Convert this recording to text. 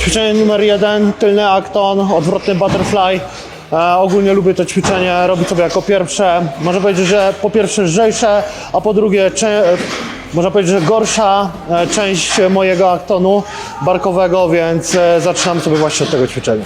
Ćwiczenie numer jeden, tylny akton, odwrotny butterfly. E, ogólnie lubię to ćwiczenie, robię sobie jako pierwsze. Można powiedzieć, że po pierwsze lżejsze, a po drugie e, można powiedzieć, że gorsza e, część mojego aktonu barkowego, więc e, zaczynam sobie właśnie od tego ćwiczenia.